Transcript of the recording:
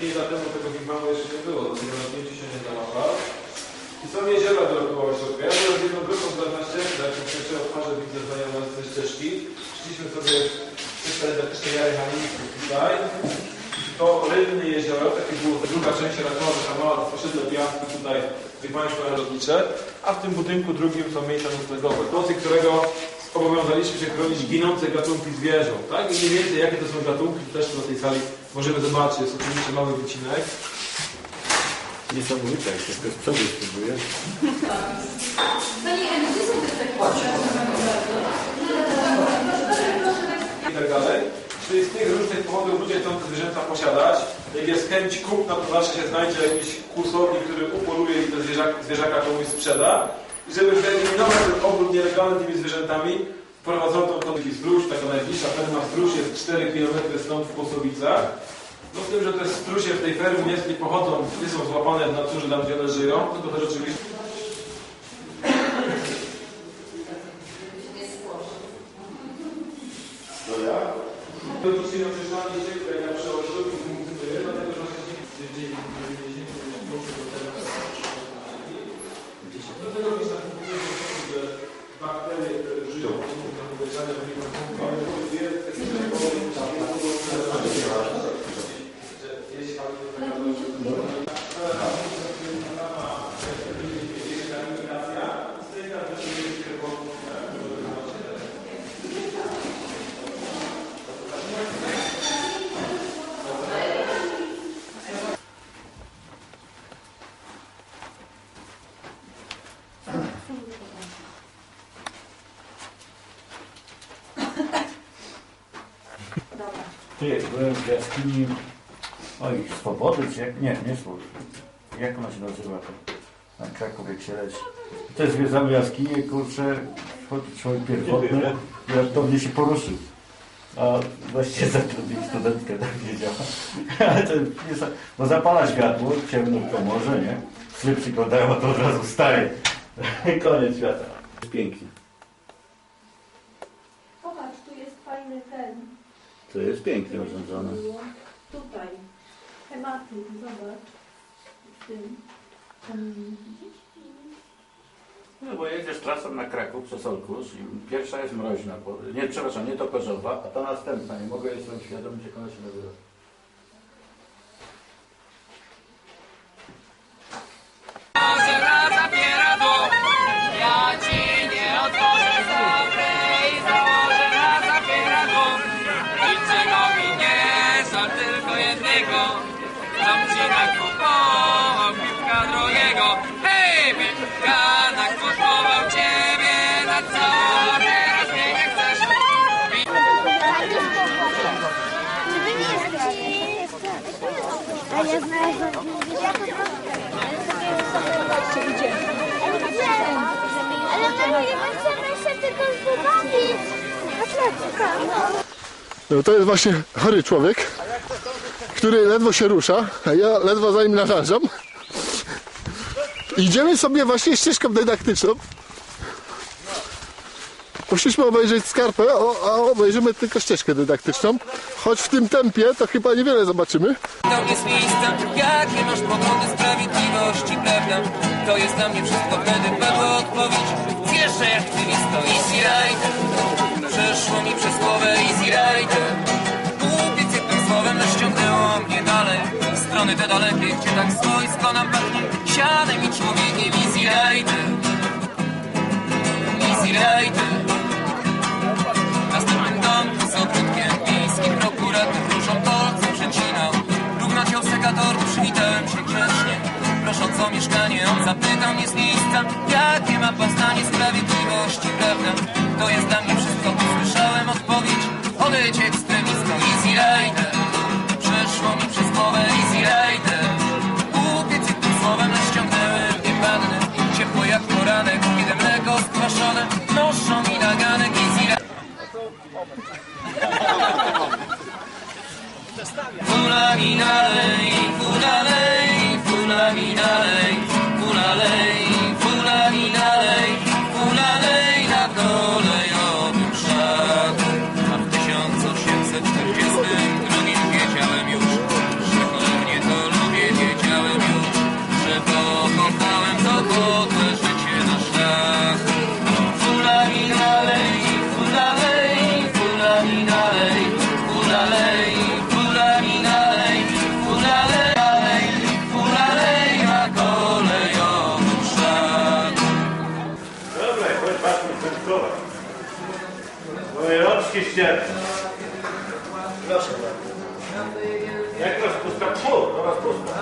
5 lat temu tego wigwamu jeszcze nie było, dlatego na się nie. I są jeziora dookoła środka. Ja byłem z jedną grupą z lat ścieżce, jak pierwsze otwarze widzę znajome ze ścieżki. Szliśmy sobie przez te dydaktyczne jary Halińskie tutaj. To rybne jezioro, takie było druga część rakowa, taka mała osiedle piasku tutaj państwa narodnicze, a w tym budynku drugim są miejsca noclegowe, mocy którego obowiązaliśmy się chronić ginące gatunki zwierząt. Tak? I mniej więcej jakie to są gatunki, też na tej sali możemy zobaczyć. Jest oczywiście mały wycinek. Niesamowite, jak się z przodu spróbuje. Pani Emi, gdzie są te takie i tak dalej. Czyli z tych różnych powodów ludzie chcą te zwierzęta posiadać. Jak jest chęć kupna, to zawsze się znajdzie jakiś kłusownik, który upoluje i te zwierzaka, zwierzaka komuś sprzeda. I żeby wyeliminować ten obrót nielegalny tymi zwierzętami, wprowadzono tą kondyki zdróż, taka najbliższa ferma zdróż jest 4 km stąd w Kłosowicach. No z tym, że te strusie w tej fermie nie pochodzą, nie są złapane w naturze tam, gdzie one żyją, to też oczywiście No ja? To dzisiaj na przesłanie się, które ja przełożyłem i funkcjonuje, dlatego że dzień do tego jest na że bakterie, które żyją w warunkach umieszczania w mikrofonach, ale to dwie Ty, byłem w jaskini, oj, Swobody, czy jak, nie, nie Swobody. Jak ona się nazywa to? Na Kraków, jak się leci. Też zwiedzamy jaskinię, kurczę, chodzi człowiek pierwotny, raptownie się poruszył. A właściwie zatrudnić studentkę, tak wiedziała. Ale to jest, bo zapala światło, ciemno to może, nie? Psy przyglądają, a to od razu staje. Koniec świata. Pięknie. Popatrz, tu jest fajny ten. To jest pięknie urządzone. Tutaj. Tematy, zobacz. W tym. No bo jedziesz trasą na Kraków przez Olkusz i pierwsza jest mroźna, bo, nie, przepraszam, nie toperzowa, a ta następna, nie mogę jestem świadomy, jak ona się nazywa. Dam ci na kupował piwka drugiego. Hej, kupował ciebie na całą teraz mnie nie chcesz. A ja znalazłam Ale my chcemy się tylko. No to jest właśnie chory człowiek, który ledwo się rusza, a ja ledwo za nim nadążam. Idziemy sobie właśnie ścieżką dydaktyczną. Poszliśmy obejrzeć skarpę, a obejrzymy tylko ścieżkę dydaktyczną. Choć w tym tempie to chyba niewiele zobaczymy. To jest jakie masz sprawiedliwości, prawda? To jest dla mnie wszystko, wtedy padła odpowiedź. Strony te dalekie, gdzie tak swojsko nam pachnie. Siadem i człowiekiem easy rider. Easy rider. Następnym domku z ogródkiem miejski prokurator różą kolce przecinał. Równo cię sekator, przywitałem się grzecznie. Prosząc o mieszkanie, on zapytał mnie z miejsca, jakie ma pan zdanie sprawiedliwości, prawda? To jest dla mnie Красного Христова. Вавилонский сердце. Як розпусток пол, то розпусток.